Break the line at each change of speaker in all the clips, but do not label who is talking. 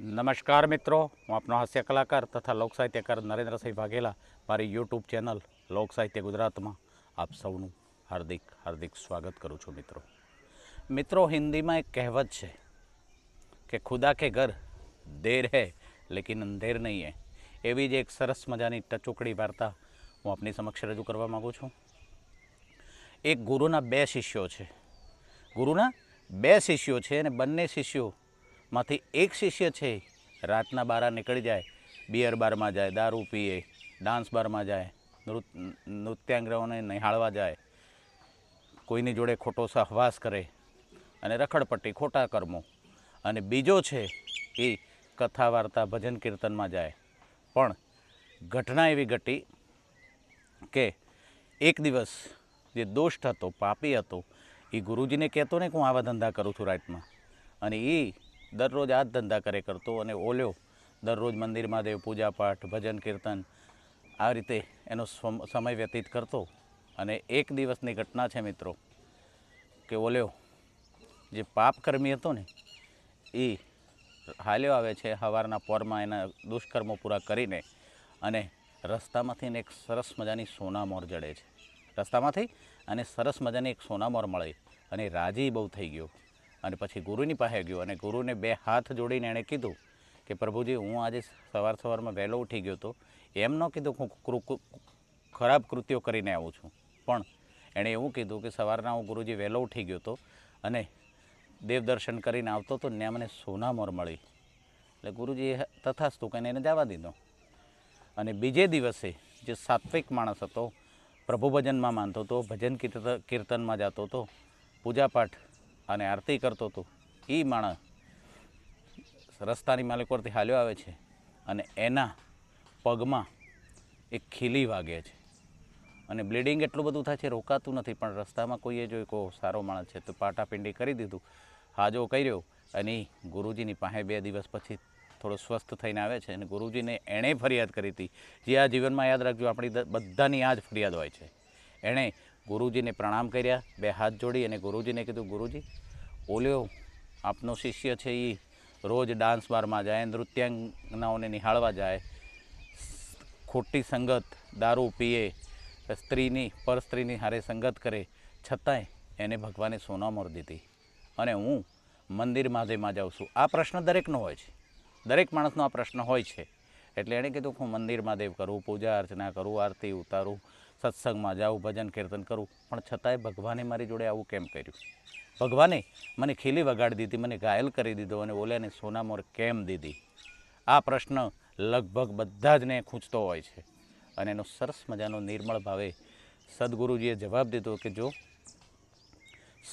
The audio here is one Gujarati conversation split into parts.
નમસ્કાર મિત્રો, હું આપનો હાસ્ય કલાકાર તથા લોકસાહિત્યકાર નરેન્દ્રસિંહ વાઘેલા. મારી યુટ્યુબ ચેનલ લોકસાહિત્ય ગુજરાતમાં આપ સૌનું હાર્દિક હાર્દિક સ્વાગત કરું છું મિત્રો. મિત્રો, હિન્દીમાં એક કહેવત છે કે ખુદા કે ઘર દેર હૈ, લેકિન અંધેર નહીં હૈ. એવી જ એક સરસ મજાની ટચુકડી વાર્તા હું આપની સમક્ષ રજૂ કરવા માગું છું. એક ગુરુના બે શિષ્યો છે. ગુરુના બે શિષ્યો છે અને બંને શિષ્યોમાંથી એક શિષ્ય છે. રાતના બારા નીકળી જાય, બિયર બારમાં જાય, દારૂ પીએ, ડાન્સ બારમાં જાય, નૃત નૃત્યાંગ્રહોને નિહાળવા જાય, કોઈની જોડે ખોટો સહવાસ કરે અને રખડપટ્ટી, ખોટા કર્મો. અને બીજો છે એ કથા વાર્તા ભજન કીર્તનમાં જાય. પણ ઘટના એવી ઘટી કે એક દિવસ જે દોષ્ટ હતો, પાપી હતો, એ ગુરુજીને કહેતો ને કે હું આવા ધંધા કરું છું રાતમાં. અને એ દરરોજ આ જ ધંધા કરે કરતો અને ઓલ્યો દરરોજ મંદિરમાં દેવ પૂજા પાઠ, ભજન કીર્તન આ રીતે એનો સમ- સમય વ્યતીત કરતો. અને એક દિવસની ઘટના છે મિત્રો, કે ઓલ્યો જે પાપકર્મી હતો ને, એ હાલ્યો આવે છે સવારના પોરમાં એના દુષ્કર્મો પૂરા કરીને અને રસ્તામાંથી એક સરસ મજાની સોનામોર જડે છે. રસ્તામાંથી અને સરસ મજાની એક સોનામોર મળે અને રાજી બહુ થઈ ગયો. અને પછી ગુરુની પાસે ગયો અને ગુરુને બે હાથ જોડીને એણે કીધું કે પ્રભુજી, હું આજે સવાર સવારમાં વહેલો ઉઠી ગયો હતો એમ ન કીધું હું ખરાબ કૃત્યો કરીને આવું છું. પણ એણે એવું કીધું કે સવારના હું ગુરુજી વહેલો ઉઠી ગયો હતો અને દેવ દર્શન કરીને આવતો હતો ને મને સોનામોર મળી. એટલે ગુરુજીએ તથાસ્તુ કહીને એને જવા દીધો. અને બીજે દિવસે જે સાત્વિક માણસ હતો પ્રભુ ભજનમાં માનતો હતો, ભજન કીર્તન કીર્તનમાં જતો હતો, પૂજાપાઠ અને આરતી કરતો હતો. એ માણસ રસ્તાની માલિક પરથી હાલ્યો આવે છે અને એના પગમાં એક ખીલી વાગે છે. અને બ્લીડિંગ એટલું બધું થાય છે, રોકાતું નથી, પણ રસ્તામાં કોઈએ જો કો સારો માણસ છે તો પાટાપિંડી કરી દીધું, હાજો કર્યો અને ગુરુજીની પાસે બે દિવસ પછી થોડો સ્વસ્થ થઈને આવે છે અને ગુરુજીને એણે ફરિયાદ કરી હતી. જે આ જીવનમાં યાદ રાખજો, આપણી બધાની આ જ ફરિયાદ હોય છે. એણે ગુરુજીને પ્રણામ કર્યા, બે હાથ જોડી અને ગુરુજીને કીધું, ગુરુજી, ઓલ્યો આપનો શિષ્ય છે એ રોજ ડાન્સ બારમાં જાય, નૃત્યાંગનાઓને નિહાળવા જાય, ખોટી સંગત, દારૂ પીએ, સ્ત્રીની, પર સ્ત્રીની હારે સંગત કરે, છતાંય એને ભગવાને સોનામોર દીધી અને હું મંદિર મહાદેવમાં જાઉં છું. આ પ્રશ્ન દરેકનો હોય છે. દરેક માણસનો આ પ્રશ્ન હોય છે. એટલે એણે કીધું હું મંદિર મહાદેવ કરું, પૂજા અર્ચના કરું, આરતી ઉતારું સત્સંગમાં જાઉં, ભજન કીર્તન કરું, પણ છતાંય ભગવાને મારી જોડે આવું કેમ કર્યું? ભગવાને મને ખીલી વગાડી દીધી, મને ઘાયલ કરી દીધો અને ઓલ્યાને સોનામોર કેમ દીધી? આ પ્રશ્ન લગભગ બધા જને ખૂંચતો હોય છે. અને એનો સરસ મજાનો નિર્મળ ભાવે સદગુરુજીએ જવાબ દીધો કે જો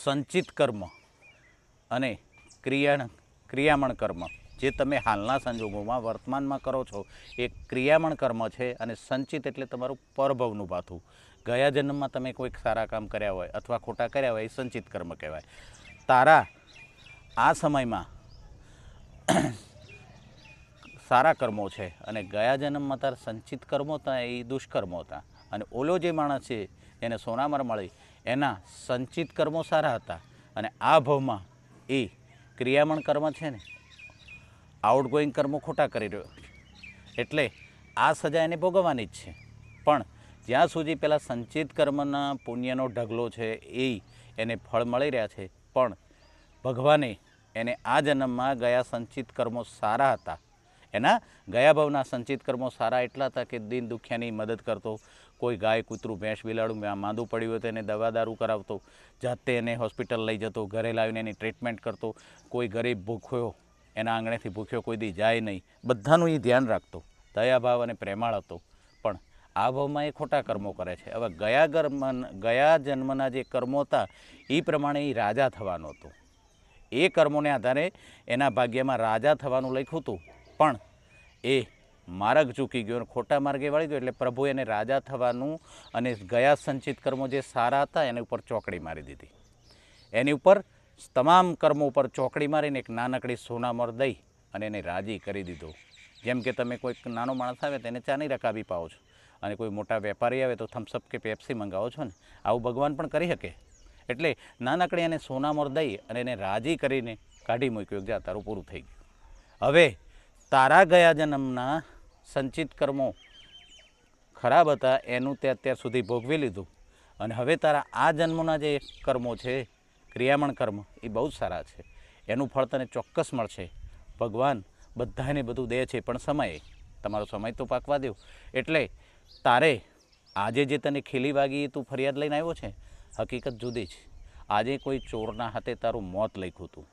સંચિત કર્મ અને ક્રિયા ક્રિયામણ કર્મ જે તમે હાલના સંજોગોમાં વર્તમાનમાં કરો છો, એ ક્રિયામણ કર્મ છે અને સંચિત એટલે તમારું પરભવનું પાથું. ગયા જન્મમાં તમે કોઈક સારા કામ કર્યા હોય અથવા ખોટા કર્યા હોય, એ સંચિત કર્મ કહેવાય. તારા, આ સમયમાં સારા કર્મો છે અને ગયા જન્મમાં તારા સંચિત કર્મો હતા, એ દુષ્કર્મો હતા. અને ઓલો જે માણસ છે, એને સોનામર મળી, એના સંચિત કર્મો સારા હતા. અને આ ભાવમાં એ ક્રિયામણ કર્મ છે ને આઉટગોઈંગ કર્મો ખોટા કરી રહ્યો એટલે આ સજા એને ભોગવવાની જ છે. પણ જ્યાં સુધી પેલા સંચિત કર્મના પુણ્યનો ઢગલો છે એ એને ફળ મળી રહ્યા છે, પણ ભગવાને એને આ જન્મમાં ગયા સંચિત કર્મો સારા હતા. એના ગયા ભાવના સંચિત કર્મો સારા એટલા હતા કે દિન દુખિયાની મદદ કરતો, કોઈ ગાય કૂતરું ભેંસ બિલાડું માંદું પડ્યું હોય તો એને દવા દારૂ કરાવતો, જાતે એને હોસ્પિટલ લઈ જતો, ઘરે લાવીને એની ટ્રીટમેન્ટ કરતો, કોઈ ગરીબ ભૂખ્યો એના આંગણેથી ભૂખ્યો કોઈ દી જાય નહીં. બધાનું એ ધ્યાન રાખતો. દયાભાવ અને પ્રેમાળ હતો. પણ આ ભાવમાં એ ખોટા કર્મો કરે છે. હવે ગયા કર્મ ગયા જન્મના જે કર્મો હતા એ પ્રમાણે એ રાજા થવાનો હતો. એ કર્મોને આધારે એના ભાગ્યમાં રાજા થવાનું લખ્યું હતું. પણ એ માર્ગ ચૂકી ગયો અને ખોટા માર્ગે વળી ગયો એટલે પ્રભુ એને રાજા થવાનું અને ગયા સંચિત કર્મો જે સારા હતા, એની ઉપર ચોકડી મારી દીધી. એની ઉપર તમામ કર્મો ઉપર ચોકડી મારીને એક નાનકડી સોનામર દઈ અને એને રાજી કરી દીધો. જેમ કે તમે કોઈક નાનો માણસ આવે તેને ચાની રકાબી પાઓ છો. અને કોઈ મોટા વેપારી આવે તો થમ્સઅપ કે પેપ્સી મંગાવો છો ને? આવું ભગવાન પણ કરી શકે. એટલે નાનકડી એને સોનામર દઈ અને એને રાજી કરીને કાઢી મૂક્યો. જા તારું પૂરું થઈ ગયું. હવે તારા ગયા જન્મના સંચિત કર્મો ખરાબ હતા, એનું તે અત્યાર સુધી ભોગવી લીધું. અને હવે તારા આ જન્મના જે કર્મો છે ક્રિયામણ કર્મ એ બહુ જ સારા છે. એનું ફળ તને ચોક્કસ મળશે. ભગવાન બધાને બધું દે છે, પણ સમયે, તમારો સમય તો પાકવા દો એટલે તારે આજે જે તને ખીલી વાગી તું ફરિયાદ લઈને આવ્યો છે? હકીકત જુદી જ આજે કોઈ ચોરના હાથે તારું મોત લખ્યું હતું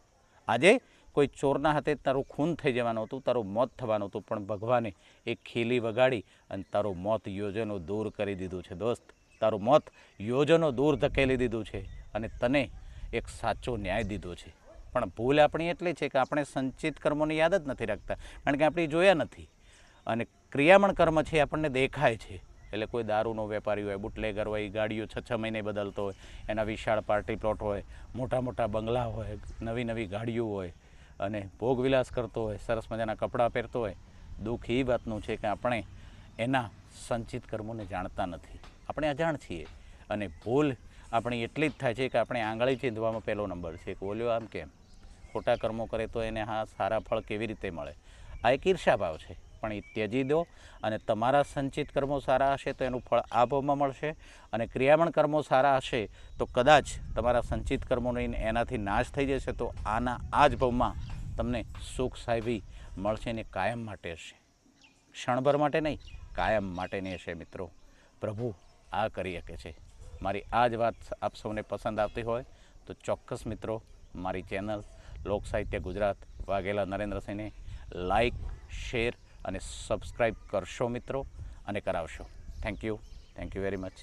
આજે કોઈ ચોરના હાથે તારું ખૂન થઈ જવાનું હતું, તારું મોત થવાનું હતું, પણ ભગવાને એ ખીલી વગાડી અને તારું મોત યોજનો દૂર કરી દીધું છે. દોસ્ત, તારું મોત યોજનો દૂર ધકેલી દીધું છે અને તને એક સાચો ન્યાય દીધો છે. પણ ભૂલ આપણી એટલી છે કે આપણે સંચિત કર્મોની યાદ જ નથી રાખતા. કારણ કે આપણે જોયા નથી. અને ક્રિયામણ કર્મ છે આપણને દેખાય છે. એટલે કોઈ દારૂનો વેપારી હોય, બુટલેગર હોય, ગાડીઓ છ છ મહિને બદલતો હોય, એના વિશાળ પાર્ટી પ્લોટ હોય, મોટા મોટા બંગલા હોય, નવી નવી ગાડીઓ હોય, અને ભોગવિલાસ કરતો હોય, સરસ મજાના કપડાં પહેરતો હોય, દુઃખ એ વાતનું છે કે આપણે એના સંચિત કર્મોને જાણતા નથી. આપણે અજાણ છીએ. અને ભૂલ આપણી એટલી જ થાય છે કે આપણે આંગળી ચીંધવામાં પહેલો નંબર છે. કે ઓલ્યો આમ કેમ? ખોટા કર્મો કરે તો એને હા સારા ફળ કેવી રીતે મળે? આ એક ઈર્ષાભાવ છે. પણ એ ત્યજી દો અને તમારા સંચિત કર્મો સારા હશે તો એનું ફળ આ ભાવમાં મળશે અને ક્રિયામણ કર્મો સારા હશે તો કદાચ તમારા સંચિત કર્મોનો એનાથી નાશ થઈ જશે તો આના આ જ ભાવમાં તમને સુખ સાહેબી મળશે ને કાયમ માટે હશે. ક્ષણભર માટે નહીં, કાયમ માટેની હશે મિત્રો. પ્રભુ આ કરી શકે છે. મારી આ જ વાત આપ સૌને પસંદ આવતી હોય તો ચોક્કસ મિત્રો મારી ચેનલ લોક સાહિત્ય ગુજરાત વાઘેલા નરેન્દ્રસિંહને લાઈક, શેર અને સબસ્ક્રાઈબ કરશો મિત્રો અને કરાવશો. Thank you thank you very much